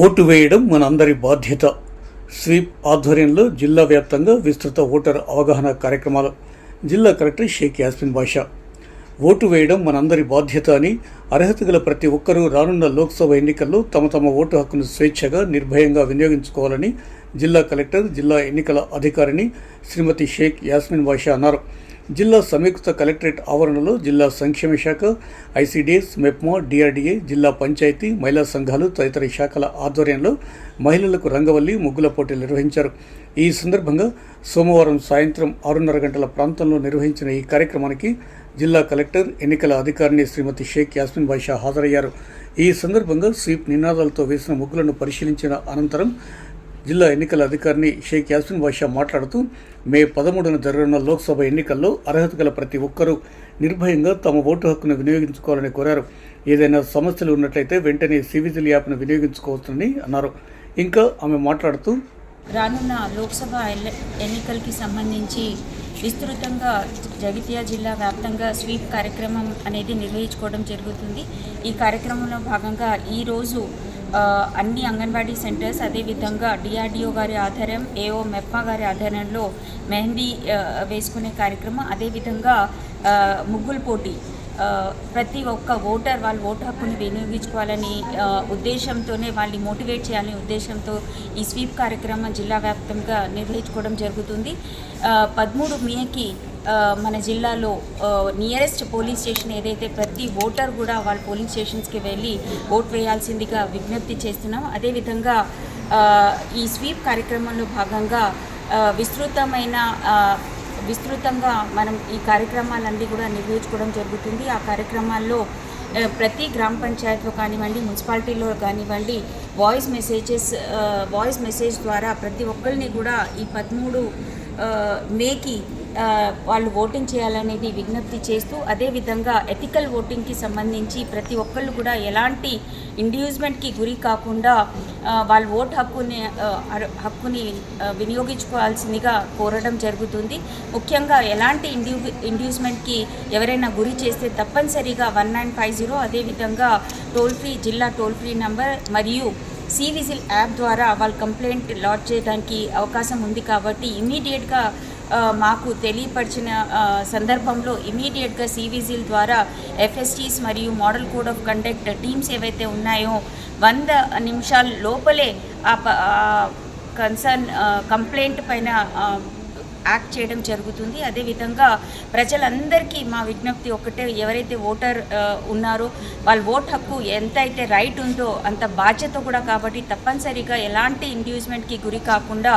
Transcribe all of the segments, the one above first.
Vote వేయడం మనందరి బాధ్యత. స్వీప్ ఆధ్వర్యంలో జిల్లా వ్యాప్తంగా విస్తృత ఓటర్ అవగాహన కార్యక్రమాలు. జిల్లా కలెక్టర్ షేక్ యాస్మిన్ బాషా. ఓటు వేయడం మనందరి బాధ్యత అని అర్హత గల ప్రతి ఒక్కరూ రానున్న లోక్సభ ఎన్నికల్లో తమ తమ ఓటు హక్కును స్వేచ్ఛగా నిర్భయంగా వినియోగించుకోవాలని జిల్లా కలెక్టర్ జిల్లా ఎన్నికల అధికారిని శ్రీమతి షేక్ యాస్మిన్ బాషా అన్నారు. జిల్లా సంయుక్త కలెక్టరేట్ ఆవరణలో జిల్లా సంక్షేమ శాఖ ఐసీడీఎస్ మెప్మా డిఆర్డీఏ జిల్లా పంచాయతీ మహిళా సంఘాలు తదితర శాఖల ఆధ్వర్యంలో మహిళలకు రంగవల్లి ముగ్గుల పోటీలు నిర్వహించారు. ఈ సందర్భంగా సోమవారం సాయంత్రం ఆరున్నర గంటల ప్రాంతంలో నిర్వహించిన ఈ కార్యక్రమానికి జిల్లా కలెక్టర్ ఎన్నికల అధికారిని శ్రీమతి షేక్ యాస్మిన్ బాషా హాజరయ్యారు. ఈ సందర్భంగా స్వీప్ నినాదాలతో వేసిన ముగ్గులను పరిశీలించిన అనంతరం జిల్లా ఎన్నికల అధికారిని షేక్ యాసిన్ బాషా మాట్లాడుతూ మే పదమూడున జరగనున్న లోక్సభ ఎన్నికల్లో అర్హత గల ప్రతి ఒక్కరూ నిర్భయంగా తమ ఓటు హక్కును వినియోగించుకోవాలని కోరారు. ఏదైనా సమస్యలు ఉన్నట్లయితే వెంటనే సివిజిల్ యాప్ను వినియోగించుకోవచ్చని అన్నారు. ఇంకా ఆమె మాట్లాడుతూ రానున్న లోక్సభ ఎన్నికలకి సంబంధించి విస్తృతంగా జగిత్యాల జిల్లా వ్యాప్తంగా స్వీప్ కార్యక్రమం అనేది నిర్వహించుకోవడం జరుగుతుంది. ఈ కార్యక్రమంలో భాగంగా ఈరోజు అన్ని అంగన్వాడీ సెంటర్స్ అదేవిధంగా డిఆర్డిఓ గారి ఆధ్వర్యం ఏఓ మెప్పా గారి ఆధ్వర్యంలో మెహందీ వేసుకునే కార్యక్రమం అదేవిధంగా ఆ, ముగ్గుల పోటీ. ప్రతి ఒక్క ఓటర్ వాళ్ళ ఓటు హక్కుని వినియోగించుకోవాలని ఉద్దేశంతోనే వాళ్ళని మోటివేట్ చేయాలనే ఉద్దేశంతో ఈ స్వీప్ కార్యక్రమం జిల్లా వ్యాప్తంగా నిర్వహించుకోవడం జరుగుతుంది. పదమూడు మేకి మన జిల్లాలో నియరెస్ట్ పోలీస్ స్టేషన్ ఏదైతే ప్రతి ఓటర్ కూడా వాళ్ళ పోలింగ్ స్టేషన్స్కి వెళ్ళి ఓట్ వేయాల్సిందిగా విజ్ఞప్తి చేస్తున్నాం. అదేవిధంగా ఈ స్వీప్ కార్యక్రమంలో భాగంగా విస్తృతమైన విస్తృతంగా మనం ఈ కార్యక్రమాలన్నీ కూడా నిర్వహించుకోవడం జరుగుతుంది. ఆ కార్యక్రమాల్లో ప్రతి గ్రామ పంచాయత్లో కానివ్వండి మున్సిపాలిటీలో కానివ్వండి వాయిస్ మెసేజెస్ వాయిస్ మెసేజ్ ద్వారా ప్రతి ఒక్కరిని కూడా ఈ పదమూడు మేకి వాళ్ళు ఓటింగ్ చేయాలనేది విజ్ఞప్తి చేస్తూ అదేవిధంగా ఎథికల్ ఓటింగ్కి సంబంధించి ప్రతి ఒక్కళ్ళు కూడా ఎలాంటి ఇండ్యూస్మెంట్కి గురి కాకుండా వాళ్ళ ఓట్ హక్కుని హక్కుని వినియోగించుకోవాల్సిందిగా కోరడం జరుగుతుంది. ముఖ్యంగా ఎలాంటి ఇండ్యూ ఇండ్యూస్మెంట్కి ఎవరైనా గురి చేస్తే తప్పనిసరిగా వన్ నైన్ ఫైవ్ జీరో అదేవిధంగా టోల్ ఫ్రీ జిల్లా టోల్ ఫ్రీ నంబర్ మరియు సీ విజిల్ యాప్ ద్వారా వాళ్ళు కంప్లైంట్ లాడ్జ్ చేయడానికి అవకాశం ఉంది కాబట్టి ఇమీడియట్గా మాకు తెలియపరిచిన సందర్భంలో ఇమీడియట్గా సివిజిల్ ద్వారా ఎఫ్ఎస్టీస్ మరియు model code of conduct teams ఏవైతే ఉన్నాయో వంద నిమిషాల లోపలే ఆ కన్సర్న్ కంప్లైంట్ పైన యాక్ట్ చేయడం జరుగుతుంది. అదేవిధంగా ప్రజలందరికీ మా విజ్ఞప్తి ఒకటే ఎవరైతే ఓటర్ ఉన్నారో వాళ్ళ ఓట్ హక్కు ఎంత అయితే రైట్ ఉందో అంత బాధ్యత కూడా కాబట్టి తప్పనిసరిగా ఎలాంటి ఇండ్యూస్మెంట్కి గురి కాకుండా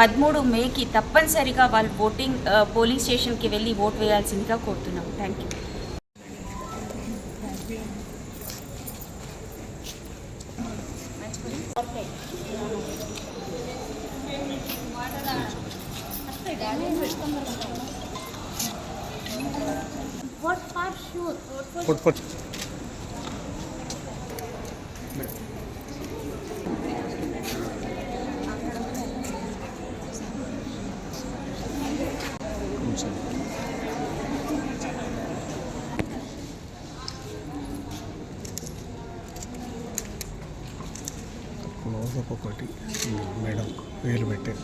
పదమూడు మేకి తప్పనిసరిగా వాళ్ళు ఓటింగ్ పోలింగ్ స్టేషన్కి వెళ్ళి ఓట్ వేయాల్సిందిగా కోరుతున్నాం. Thank you What for sure? Put put closeup ఒకటి మేడం వేలు పెట్టేది